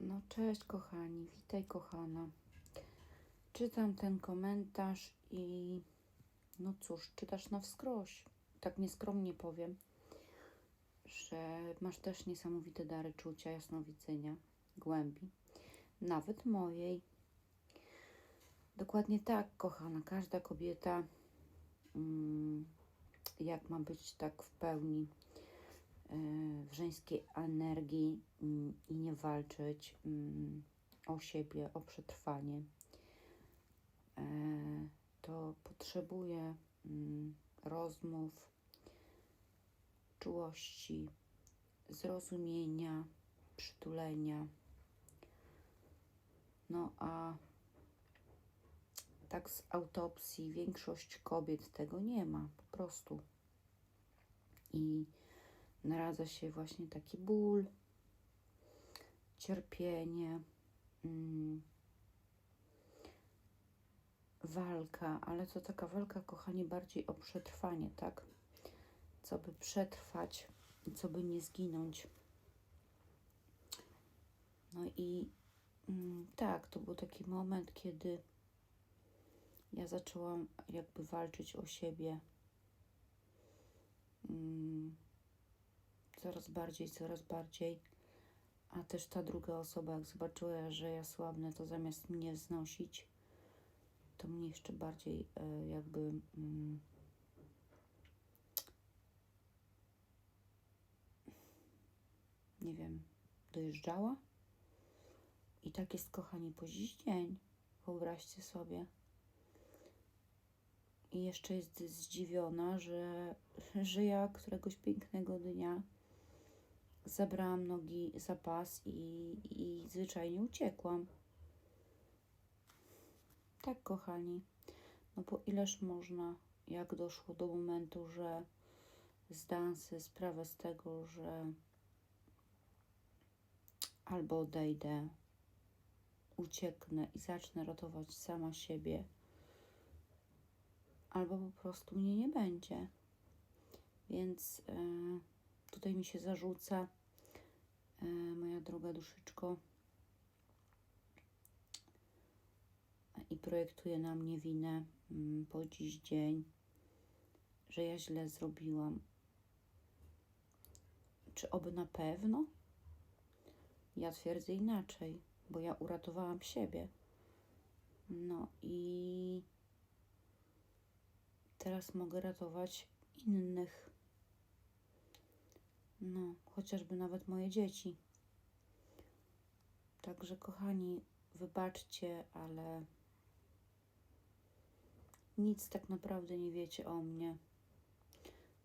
No cześć kochani, witaj kochana. Czytam ten komentarz i no cóż, czytasz na wskroś. Tak nieskromnie powiem, że masz też niesamowite dary czucia, jasnowidzenia, głębi, nawet mojej. Dokładnie tak, kochana. Każda kobieta, mm, jak ma być tak w pełni w żeńskiej energii mm, i nie walczyć mm, o siebie, o przetrwanie, e, to potrzebuje mm, rozmów, czułości, zrozumienia, przytulenia. No a tak z autopsji większość kobiet tego nie ma, po prostu. I naradza się właśnie taki ból, cierpienie, mm, walka, ale to taka walka, kochani, bardziej o przetrwanie, tak? Co by przetrwać, co by nie zginąć. No i mm, tak, to był taki moment, kiedy ja zaczęłam jakby walczyć o siebie. Mm, coraz bardziej, coraz bardziej. A też ta druga osoba, jak zobaczyła, że ja słabnę, to zamiast mnie znosić, to mnie jeszcze bardziej e, jakby mm, nie wiem, dojeżdżała. I tak jest, kochani, po dziś dzień. Wyobraźcie sobie. I jeszcze jest zdziwiona, że, że ja któregoś pięknego dnia zabrałam nogi za pas i, i zwyczajnie uciekłam. Tak, kochani. No bo ileż można, jak doszło do momentu, że zdałam sobie sprawę z tego, że albo odejdę, ucieknę i zacznę ratować sama siebie, albo po prostu mnie nie będzie. Więc y, tutaj mi się zarzuca, y, moja droga duszyczko, i projektuje na mnie winę y, po dziś dzień, że ja źle zrobiłam. Czy oby na pewno? Ja twierdzę inaczej, bo ja uratowałam siebie. No i teraz mogę ratować innych. No, chociażby nawet moje dzieci. Także, kochani, wybaczcie, ale nic tak naprawdę nie wiecie o mnie.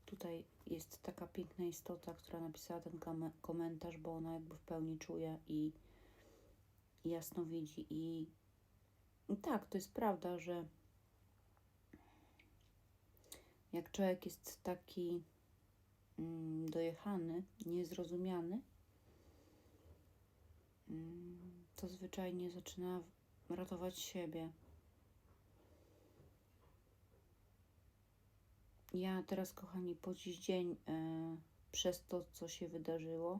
Tutaj jest taka piękna istota, która napisała ten komentarz, bo ona jakby w pełni czuje i, jasno widzi. I, I tak, to jest prawda, że jak człowiek jest taki mm, dojechany, niezrozumiany, mm, to zwyczajnie zaczyna ratować siebie. Ja teraz, kochani, po dziś dzień e, przez to, co się wydarzyło,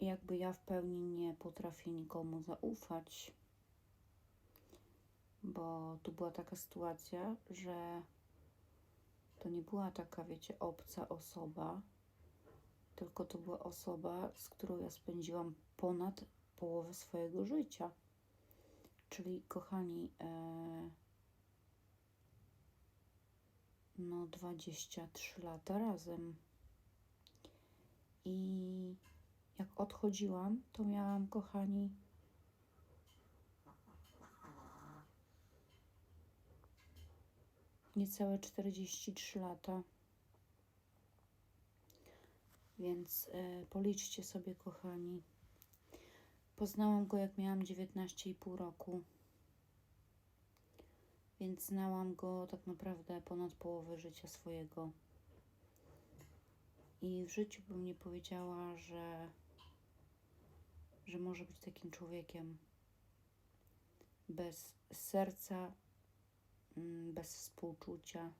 jakby ja w pełni nie potrafię nikomu zaufać, bo tu była taka sytuacja, że to nie była taka, wiecie, obca osoba, tylko to była osoba, z którą ja spędziłam ponad połowę swojego życia. Czyli, kochani, e, no 23 lata razem. I jak odchodziłam, to miałam, kochani, niecałe 43 lata. Więc y, policzcie sobie, kochani. Poznałam go, jak miałam 19,5 roku więc znałam go tak naprawdę ponad połowę życia swojego. I w życiu bym nie powiedziała, że, że może być takim człowiekiem bez serca, bez współczucia.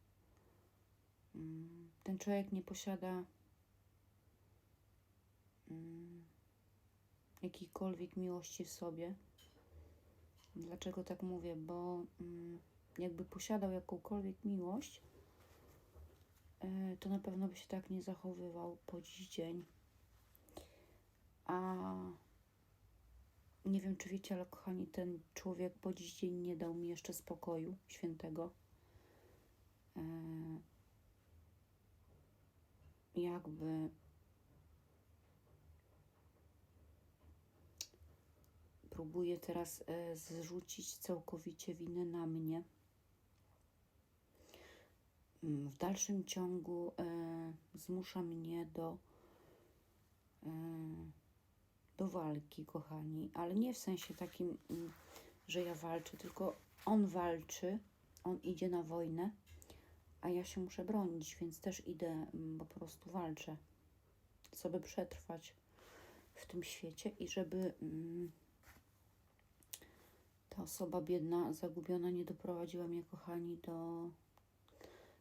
Mm, ten człowiek nie posiada mm, jakiejkolwiek miłości w sobie. Dlaczego tak mówię? Bo mm, jakby posiadał jakąkolwiek miłość, e, to na pewno by się tak nie zachowywał po dziś dzień. A nie wiem, czy wiecie, ale kochani, ten człowiek po dziś dzień nie dał mi jeszcze spokoju świętego. E, jakby próbuje teraz e, zrzucić całkowicie winę na mnie. Mm, W dalszym ciągu e, zmusza mnie do, do walki, kochani, ale nie w sensie takim, mm, że ja walczę, tylko on walczy, on idzie na wojnę, a ja się muszę bronić, więc też idę, mm, po prostu walczę, żeby przetrwać w tym świecie i żeby mm, ta osoba biedna, zagubiona nie doprowadziła mnie, kochani, do,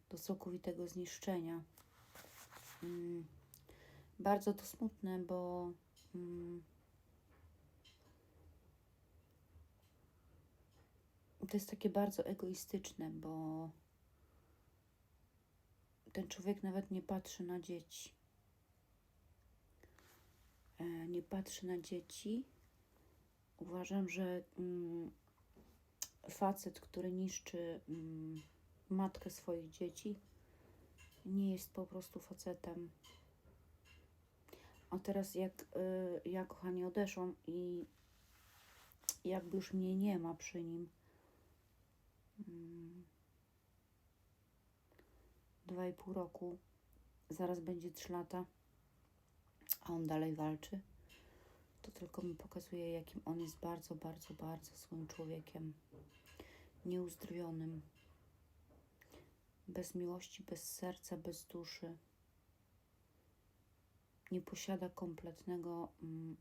do całkowitego zniszczenia. Bardzo to smutne, bo to jest takie bardzo egoistyczne, bo ten człowiek nawet nie patrzy na dzieci. E, nie patrzy na dzieci. Uważam, że mm, facet, który niszczy mm, matkę swoich dzieci, nie jest po prostu facetem. A teraz jak y, ja, kochani, odeszłam i jakby już mnie nie ma przy nim, mm, dwa i pół roku, zaraz będzie trzy lata, a on dalej walczy, to tylko mi pokazuje, jakim on jest bardzo, bardzo, bardzo złym człowiekiem. Nieuzdrowionym. Bez miłości, bez serca, bez duszy. Nie posiada kompletnego mm,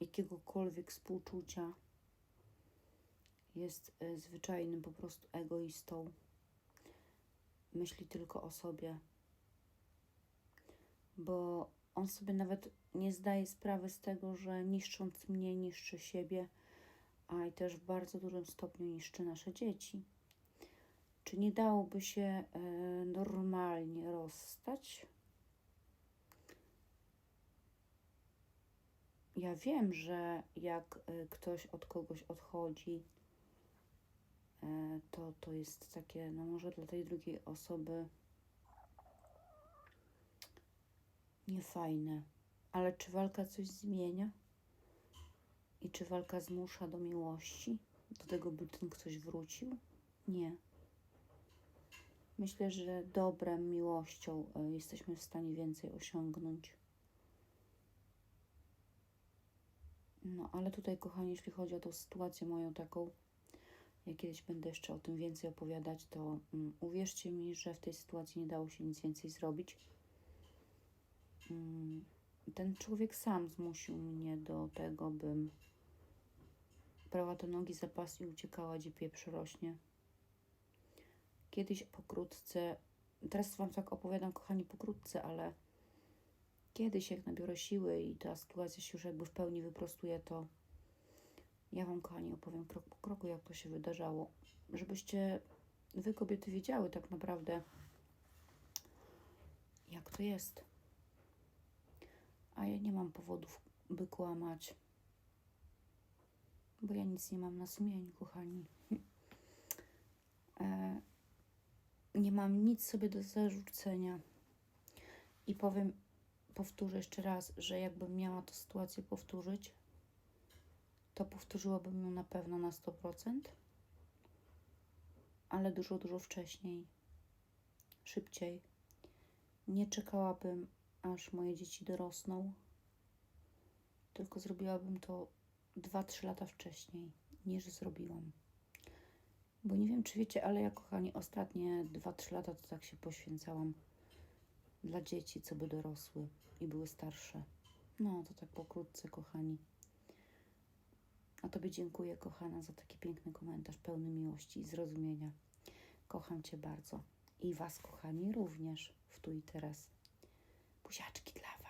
jakiegokolwiek współczucia. Jest y, zwyczajnym po prostu egoistą. Myśli tylko o sobie. Bo on sobie nawet nie zdaje sprawy z tego, że niszcząc mnie, niszczy siebie, a i też w bardzo dużym stopniu niszczy nasze dzieci. Czy nie dałoby się e, normalnie rozstać? Ja wiem, że jak e, ktoś od kogoś odchodzi, e, to to jest takie, no może dla tej drugiej osoby niefajne. Ale czy walka coś zmienia? I czy walka zmusza do miłości? Do tego, by ten ktoś wrócił? Nie. Myślę, że dobrem, miłością e, jesteśmy w stanie więcej osiągnąć. No, ale tutaj, kochani, jeśli chodzi o tą sytuację moją taką, ja kiedyś będę jeszcze o tym więcej opowiadać, to mm, uwierzcie mi, że w tej sytuacji nie dało się nic więcej zrobić. Mm, ten człowiek sam zmusił mnie do tego, bym brała te nogi za pas i uciekała, gdzie pieprz rośnie. Kiedyś pokrótce, teraz Wam tak opowiadam, kochani, pokrótce, ale kiedyś, jak nabiorę siły i ta sytuacja się już jakby w pełni wyprostuje, to ja Wam, kochani, opowiem krok po kroku, jak to się wydarzało, żebyście Wy, kobiety, wiedziały tak naprawdę, jak to jest. A ja nie mam powodów, by kłamać, bo ja nic nie mam na sumieniu, kochani. E, nie mam nic sobie do zarzucenia. I powiem, powtórzę jeszcze raz, że jakbym miała tę sytuację powtórzyć, to powtórzyłabym ją na pewno na 100%, ale dużo, dużo wcześniej, szybciej. Nie czekałabym, aż moje dzieci dorosną, tylko zrobiłabym to 2-3 lata wcześniej, niż zrobiłam. Bo nie wiem, czy wiecie, ale ja, kochani, ostatnie 2-3 lata to tak się poświęcałam dla dzieci, co by dorosły i były starsze. No, to tak pokrótce, kochani. A Tobie dziękuję, kochana, za taki piękny komentarz, pełny miłości i zrozumienia. Kocham Cię bardzo. I Was, kochani, również w tu i teraz. Buziaczki dla Was.